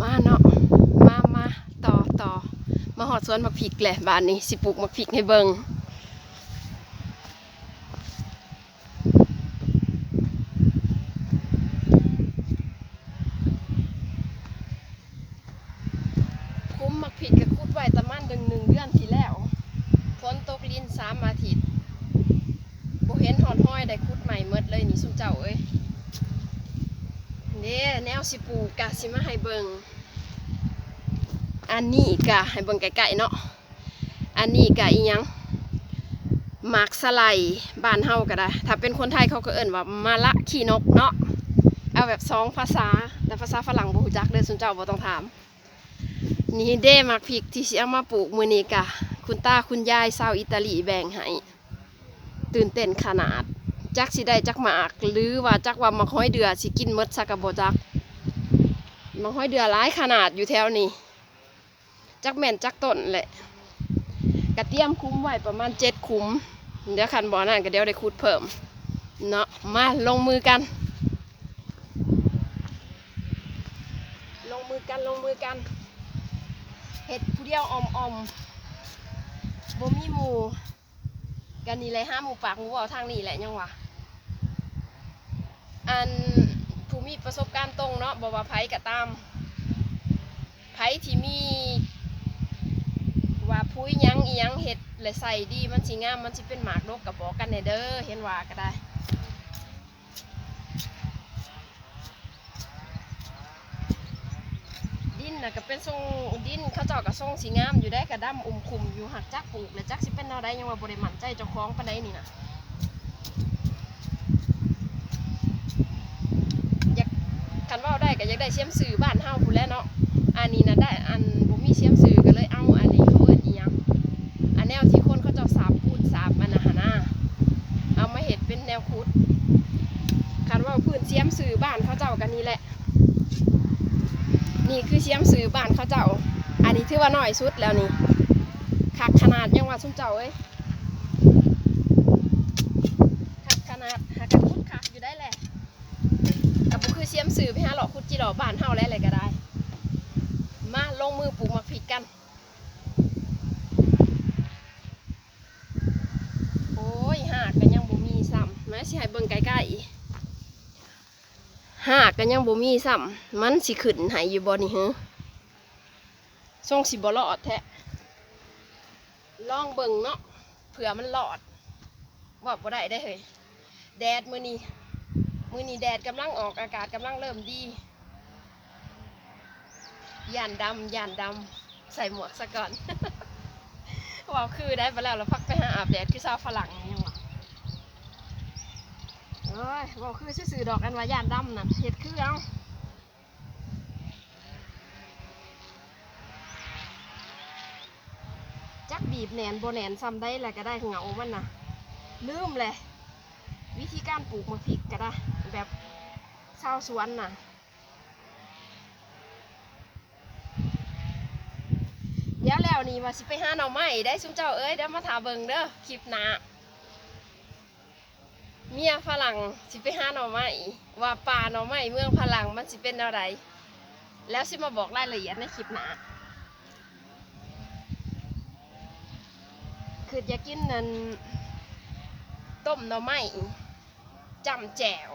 มาเนาะมามาต่อต่อมาหอดสวนมักพริกแหละบ้านนี้สิปลูกมักพริกให้เบิงคุ้มมักพริกกับคุดไว้ตะมันดึงหนึ่งเดือนที่แล้วฝนตกลินสามอาทิตย์บ่เห็นหอดห้อยได้คุดใหม่เมดเลยนี่สุมเจ้าเอ้ย เนี่ย แนวสิปลูกกะสิมาให้เบิงอันนี้กะให้เบิงไกลๆเนาะอันนี้กะอีหยังหมากสไลบ้านเฮาก็ได้ ถ้าเป็นคนไทยเขาก็เอิ่นว่ามาละขี้นกเนาะเอาแบบสองภาษา แต่ภาษาฝรั่งบ่ฮู้จักเด้อสุนเจ้าบ่ต้องถาม นี่เด้หมากพริกที่สิเอามาปลูกมื้อนี้กะ คุณตาคุณยายชาวอิตาลีแบ่งให้ตื่นเต้นขนาดจักสิได้จักหมาก หรือว่าจักว่ามักห้อยเดือสิกินมดสักกะบ่จัก มักห้อยเดือหลายขนาดอยู่แถวนี้ จักแม่นจักต้นแหละกระเตรียมคุ้มไว้ประมาณเจ็ดคุ้ม เดี๋ยวคันบ่อนั่นก็เดี๋ยวได้ขุดเพิ่ม เนาะมาลงมือกัน ลงมือกันลงมือกัน เห็ดผู้เดียวอมอมบ่มีหมูกันนี่เลยห้าหมูปากหมูเว่าทางนี้แหละยังวะอัน มีประสบการณ์ตรงเนาะบอกว่าไผกะตามไผที่มี ว่าพุ้ยยังอียังเห็ดและใส่ดีมันสิงามมันสิเป็นหมากดกกับบอกกันในเด้อเห็นว่าก็ได้ดินนะก็เป็นทรงดินเขาเจ้าก็ทรงสีงามอยู่ได้กระดำอุ่มคุมอยู่หักจักปลูกและจักสิเป็นแนวใดยังว่าบริมันใจเจ้าของปานใดนี่นะอยาก คันว่าได้ก็อยากได้เสียมสื่อบ้านเฮาพู้นแหล้วเนาะอันนี้นะได้อันบ่มีเสียมสื่อก็เลยเอาอันนี้เขาเอิ้นอีหยังอันแนวที่คนเขาเจ้าสาบพูดสาบมันนะหนนะเอามาเห็ดเป็นแนวคุดคันว่าพื้นเสียมสื่อบ้านเขาเจ้ากันนี่แหละ นี่คือเชียมซื้อบ้านเขาเจ้า อันนี้ถือว่าน้อยสุดแล้วนี่คักขนาดยังว่าซุมเจ้าเอ้ยคักขนาดหากระคุดคักอยู่ได้แหละ กับบุคือเชียมซื้อไปหาหลอกคุดจีหลอกบ้านเฮาแล้วอะไรก็ได้ มาลงมือปลูกมักผิดกัน โอ้ยหากกันยังบ่มีซ้ำมาสิให้เบิ่งใกล้ๆหากกันยังบ่มีซ้ำมันสิขึ้นใหายอยู่บ่นี่ฮึส่งสิบ่รอดแท้ลองเบิ่งเนาะเผื่อมันรอดว่าบ่ได้ได้เฮ้ยแดดมื้อนี้ มือนี้แดดกำลังออกอากาศกำลังเริ่มดีย่านดำย่านดำใส่หมวกซะก่อนว่าคือได้ไปแล้วเราพักไปหาอาบแดดคือชาวฝรั่งนี่ยังวะเอ้ยบอกคือซื่อดอกกันว่าย่านดำน่ะเห็ดคือเอาจักบีบแหนนโบแหนนซ้ำได้แหละก็ได้เหงามันน่ะลืมเลยวิธีการปลูกมะพริกก็ได้ แบบชาวสวนน่ะ เดี๋ยวแล้วนี่ว่าสิไปหาหน่อไม้ได้ซุมเจ้าเอ้ยเดี๋ยวมาถาเบิงเด้อคลิปหน้าเมียฝรั่งสิไปหาหน่อไม้ว่าป่าหน่อไม้เมืองฝรั่งมันสิเป็นอะไร แล้วสิมาบอกรายละเอียดในคลิปหน้าคืออยากกินนั่นต้มหน่อไม้จำแจ่ว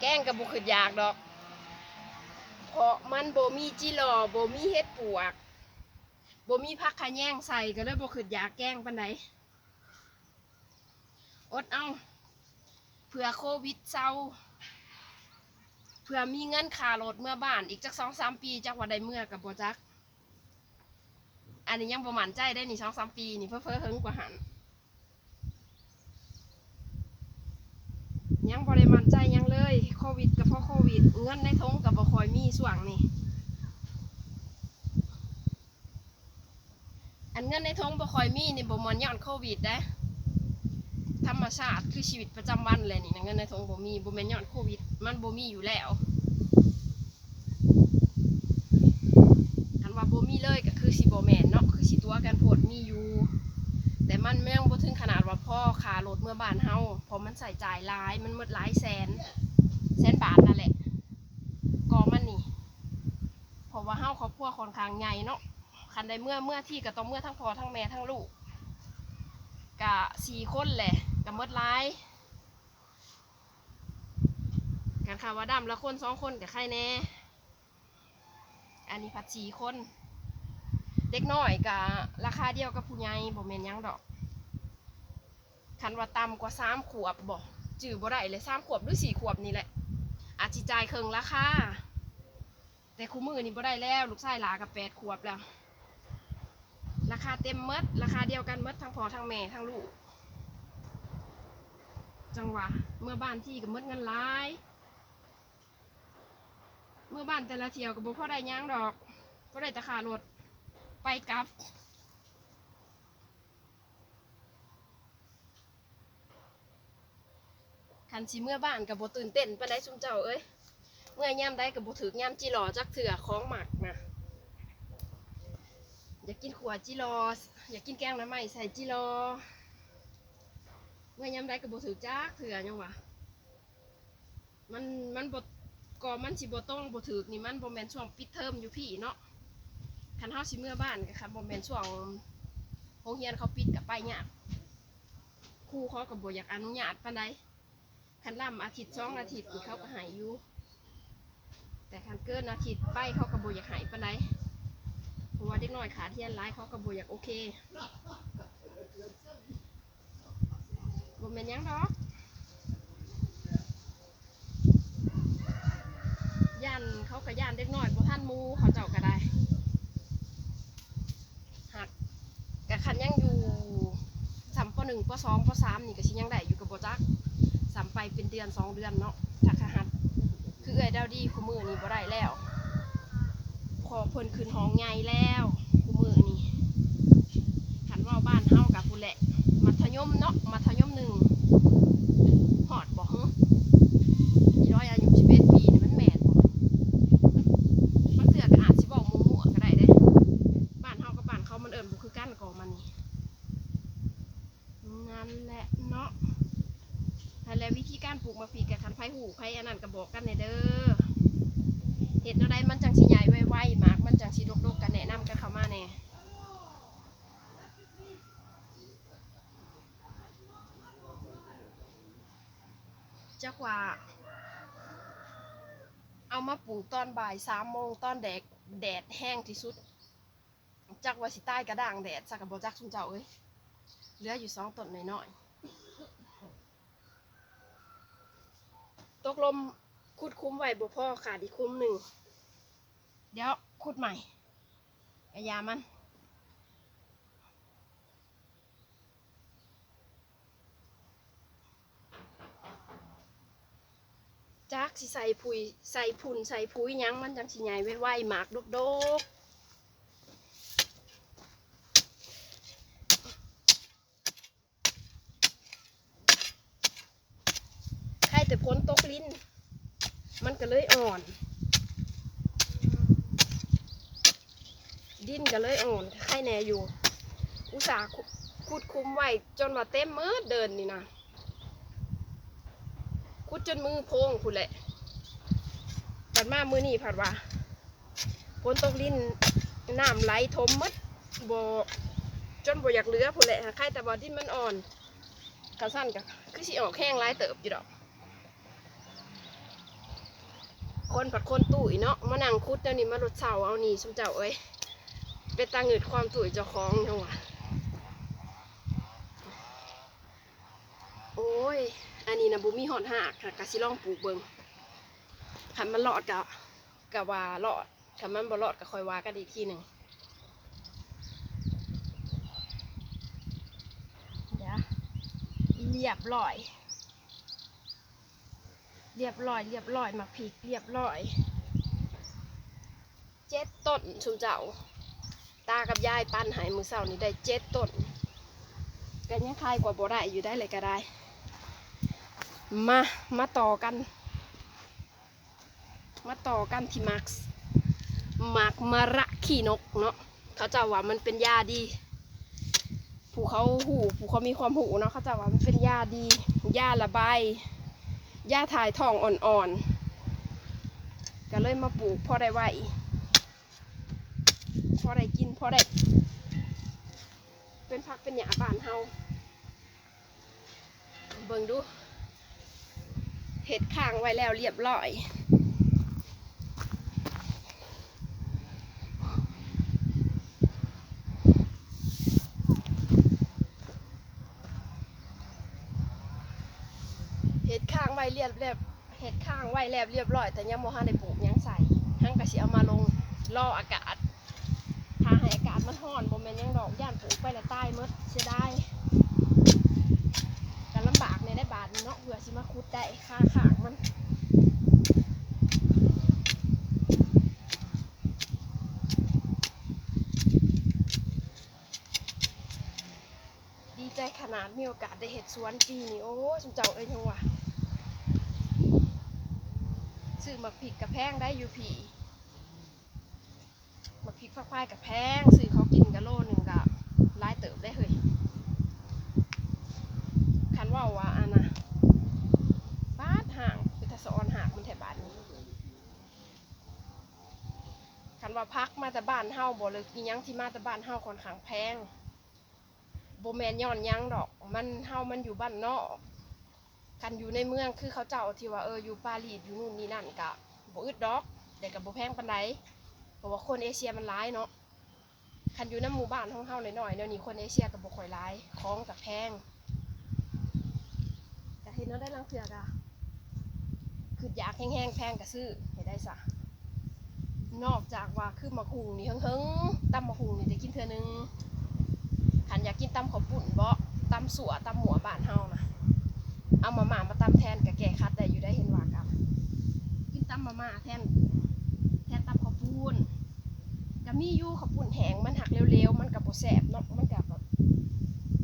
แกงกับบุคืออยากดอก เพราะมันโบมีจิหลอโบมีเฮ็ดปวกโบมีผักขะแยงใส่ก็เลยบ่คืออยากแกงปานใดอดเอาเผื่อโควิดเศร้าเผื่อมีเงินค่ารถเมื่อบ้านอีกจักสองสามปีจักว่าได้เมื่อกับบ่จัก อันนี้ยังประมาณใจได้นี่สองสามปีนี่เพิ่เพิ่เฮิงกว่าหัน ยังบริมันใจยังเลยโควิดกับเพราะโควิด เงินในทงกับบ่คอยมีส่วงนี่อันเงินในทงบ่คอยมีนี่บ่มอนย้อนโควิดได้ธรรมชาติคือชีวิตประจำวันเลยนี่นะเงินในทงบ่มีบ่แม่นย้อนโควิด มันบ่มีอยู่แล้วคันว่าบ่มีเลยก็คือสิบ่แม่นเนาะคือสิตัวกันโพดมีอยู่ มันแม่งบ่ถึงขนาดว่าพ่อขารถเมื่อบ้านเฮาเพราะมันใส่จ่ายหลายมันหมดหลายแสน แสนบาทนั่นแหละก็มันนี่ว่าเฮาครอบครัวค่อนข้างใหญ่เนาะคันใดเมื่อเมื่อที่ก็ต้องเมื่อทั้งพ่อทั้งแม่ทั้งลูกกะสี่คนแหละกะเมดหลายการข่าวว่าดำละคนสองคนกับใครแน่ อันนี้ผัดสี่คน เด็กน้อยกะราคาเดียวกับผู้ใหญ่บ่แม่นยังดอก คันว่าต่ำกว่าสามขวบบ่จือบ่ได้เลยสามขวบหรือสี่ขวบนี่แหละ อาจสิจ่ายครึ่งราคาแต่คู่มือนี่บ่ได้แล้ว ลูกชายหลากับแปดขวบแล้ว ราคาเต็มเมดราคาเดียวกันเมดทั้งพ่อทั้งแม่ทั้งลูก จังหวะเมื่อบ้านที่กับมดเงินหลาย เมื่อบ้านแต่ละเที่ยวกับบ่พอได้หยังดอกพอได้แต่ค่ารถ ไปกลับ คันสิเมื่อบ้านกับบตื่นเต้นไปานใดซุมเจ้าเอ้ย เมื่อยามใดกับบถึกยามจิรอจักเถื่อของหมักนะอยากกินขวดจิรออยากกินแกงน้ำไม้ใส่จิรอเมื่อยามใดกับบถึกจักเถื่อยังวะมันมันบ่ก็มันสิบต้องบถึกนี่มันบ่แมนช่วงปิดเทอมอยู่พี่เนาะ คันเฮาสิเมื่อบ้านก็ค่ะบ่แม่นช่วงโรงเรียนเขาปิดก็ไปยากครูเขาก็บ่อยากอนุญาตปานใดคันล่ำอาทิตย์สองอาทิตย์นี่เขาก็ใหายอยู่แต่คันเกินอาทิตย์ไปเขาก็บ่อยากใหายปานใดเพราะว่าเด็กน้อยขาเทียนร้ายเขาก็บ่อยากโอเคบ่แม่นหยังดอกย่านเขาก็ย่านเด็กน้อยบ่ทันหมูเขาเจ้าก็ได้หักกะ คันยังอยู่สามปหนึ่งปสองปสามนี่ก็สิยังได้อยู่กับโบจักสัมไปเป็นเดือนสองเดือนเนาะถ้าขหัดคือเอ้ยดาวดีคู่มือนี่บ่ได้แล้วพอเพิ่นขึ้นห้องใหญ่แล้วคู่มือนี่หันว่าบ้านเฮากับผู้แหละมัธยมเนาะมัธยมหนึ่งหอดบ่ฮะร้อยอายุสิบเอ็ดปีนี่มันแม่นบ่มันเสือก็อาจสิบอกมั่วๆก็ได้เด้ บ้านเฮากับบ้านเขามันเอิ้นบ่คือกันก่อมันนี่นั่นแหละเนาะ นั่นแหละวิธีการปลูกมะพริกกับคันไผ่หูไผ่อันนั้นก็บอกกันในเด้อเห็ดอะไรมันจังสิใหญ่ไวๆหมากมันจังสิดกๆกันแนะนำกันเข้ามาแน่จักว่า เอามาปลูกตอนบ่ายสามโมงตอนแดดแดดแห้งที่สุด จักว่าสิใต้กระด่างแดดสักกับบจักชุมเจ้าเอ้ยเหลืออยู่สองต้นน้อยๆตกลมคุดคุ้มไว้บ่พ่อขาดอีกคุ้มหนึ่ง เดี๋ยวคุดใหม่กระยามัน จักสิใส่ปุ๋ยใส่พุนใส่ปุ๋ยยังมันจังสิใหญ่ไวๆหมากดกๆใครแต่พ้นตกลิ้น มันก็เลยอ่อน ดิ้นก็เลยอ่อนไข่แน่อยู่ อุตส่าห์ขุดคุ้มไว้จนว่าเต็มมือเดินนี่นะ ขุดจนมือโพงพุ่นแหละปัดมามือนี่ผัดว่าฝนตกลิ้นน้ำไหลทมมดบ่จนบ่อยากเลือพุ่นแหละไข่แต่บ่ดินมันอ่อนกระสั้นก็คือสิออกแห้งหลายเติบอยู่ดอก คนผัดคนตุ๋ยเนาะมานั่งคุดเดี๋ยวนี้มาลดเสาเอานี่สมเจ้าเอ้ยเป็นตาเงิดความตุ๋ยเจ้าของจังหวะโอ้ย อันนี้นะบุมีหอดหักค่ะกะสิลองปลูกเบิงคันมันรอดกะกะว่ารอดคันมันบ่รอดก็ค่อยว่ากันอีกทีหนึ่งเดี๋ยวเรียบร้อย เรียบร้อย เรียบร้อยมาพริกเรียบร้อยเจ็ดต้นชุมเจ้า ตากับยายปั้นใหายมือเสานี่ได้เจ็ดต้นกันยังคายกว่าบ่ได้อยู่ได้เลยก็ได้ มา มาต่อกัน มาต่อกันที่มักซ์มักมะระขี้นกเนาะเขาจะว่ามันเป็นยาดี ผู้เขาหูผู้เขามีความหูเนาะเขาจะว่ามันเป็นยาดียาระบายหญ้าถ่ายทองอ่อนๆ ก็เลยมาปลูกพอได้ไหวพอได้กินพอได้ เป็นพักเป็นหยาบานเฮาเบิ่งดู เห็ดข้างไว้แล้วเรียบร้อยเห็ดข้างไว้เรียบเรียบเห็ดข้างไว้แล้วเรียบร้อย แต่ยังโมหันได้ปลูกยังใส่ทั้งกระสิเอามาลงรออากาศถ้าให้อากาศมันร้อนบ่แม่นยังดอกย่านปลูกไปแล้วตายหมดเสียดายกันลำบากใน ได้บาทเนาะเผื่อสิมาขุดได้ค่าขางมันดีใจขนาดมีโอกาสได้เห็ดสวนปีนี้โอ้สมเจ้าเอ้ยยังวะซื้อมักผิกกับแพงได้อยู่ผีมักผิกฟักไฟกับแพงซื้อเขากินกะโลหนึ่งกับหลายเติบได้เฮ้ย ว่าว่าอันนะบ้านห่างเป็นทศออนห่างมันแถบบ้านนี้คันว่าพักมาแต่บ้านเฮาบ่เลยอีหยังที่มาแต่บ้านเฮาค่อนข้างแพงโบแมนย้อนยังดอก มันเฮามันอยู่บ้านนอกกันอยู่ในเมืองคือเขาเจ้าที่ว่าเอออยู่ปารีสอยู่นู่นนี่นั่นกะบ่อึดดอกแต่กับบ่แพงปานใดเพราะว่าคนเอเชียมันหลายเนาะคันอยู่ในหมู่บ้านของเฮาหน่อยๆเดี๋ยวนี้คนเอเชียก็บ่ค่อยหลายของก็แพง แต่เห็นเนาได้ลังเถือกอะคืออยากแห้งๆแพงก็ซื้อให้ได้ซะนอกจากว่าคือมะคุงนี่เฮิงๆตำมะคุงนี่ได้กินเทื่อนึงขันอยากกินตำข้าวปุ่นบ่ตำสัวตำหมัวบ้านเฮานะเอามาม่ามาตำแทนกับแก่คัดได้อยู่ได้เห็นว่ากับกินตำมาม่าแทนแทนตำข้าวปุ้นก็มีอยู่ข้าวปุ้นแห้งมันหักเร็วๆมันกับบ่แซ่บเนาะมันกับแบบ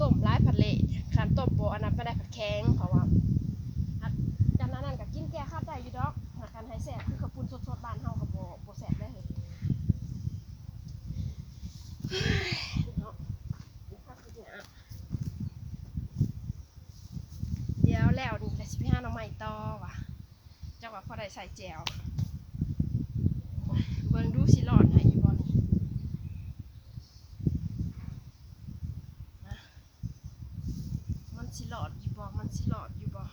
ต้มร้ายผัดเละคันต้มบ่อันนั้นก็ได้ผัดแข็งเพราะว่าอันจากนั้นนั่นก็กินแก่คัดได้อยู่ดอกหากการให้แซ่บคือข้าวปุ้นสดๆบ้านเฮาก็บ่บ่แซ่บได้เลยเนาะ เดี๋ยวแล้วนี่แหละสิพี่ห้าน้องใหม่ต่อว่ะจังหวะพอได้ ใส่แจวเบิ่งดูสิรอดให้อยู่บ่นี่นะมันสิรอดอยู่บ่มันสิรอดอยู่บ่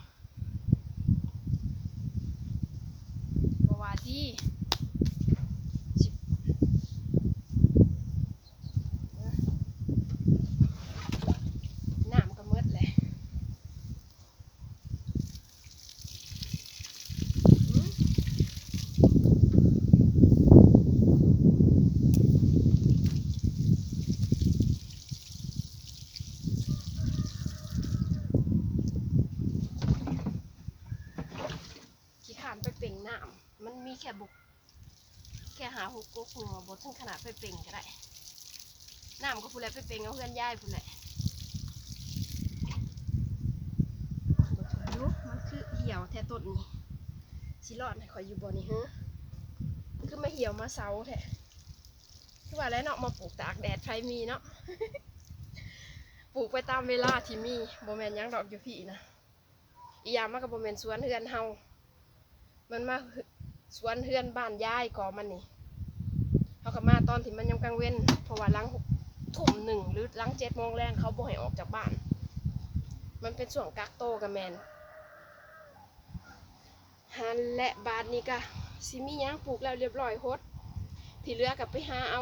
บ่ว่าดีสิเอ้อน้ำก็หมืดเลย ขี้ขานไปเป่งน้ำมันมีแค่บุก แค่หาหกกุ๊กหัวบดถึงขนาดไปเป่งก็ได้น้ำก็พูดแล้วไปเป่งเอาเพื่อนย่ายพูดแหละดูมันคือเหี่ยวแท้ต้นนี่สิรอดให้ข่อยอยู่บ่นี่ฮะคือมาเหี่ยวมาเซาแท้คือว่าแล้วเนาะมาปลูกตากแดดไฟมีเนาะปลูกไปตามเวลาที่มีบ่แมนยังดอกอยู่พี่นะอียามมันก็บ่แมนสวนเฮือนเฮา มันมาสวนเฮือนบ้านยายก่อมันนี่เขาก็มาตอนที่มันยังกลางเว้นเพราะว่าหลังทุ่มหนึ่งหรือหลังเจ็ดโมงแรงเขาบ่ให้ออกจากบ้าน มันเป็นช่วงกักโตกับแมนฮันและบาทนี้ก็สิมีหยังปลูกแล้วเรียบร้อยโฮดที่เหลือกับไปหาเอา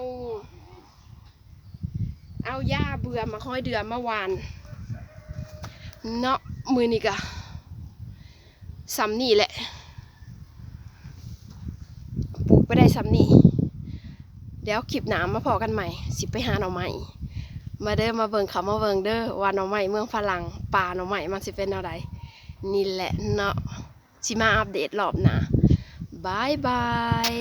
เอาหญ้าเบื่อมาห้อยเดือมาหวานเนาะมือนี่กะซ้ำนี่แหละ ไปได้ซ้ำนี่เดี๋ยวคลิปหนามมาพอกันใหม่ สิไปหาหน่อไม้มาเด้อมาเบิ่งเขามาเบิ่งเด้อว่าหน่อไม้เมืองฝรั่งป่าหน่อไม้มันสิเป็นแนวใดนี่แหละเนาะสิมาอัปเดตรอบหน้าบายบาย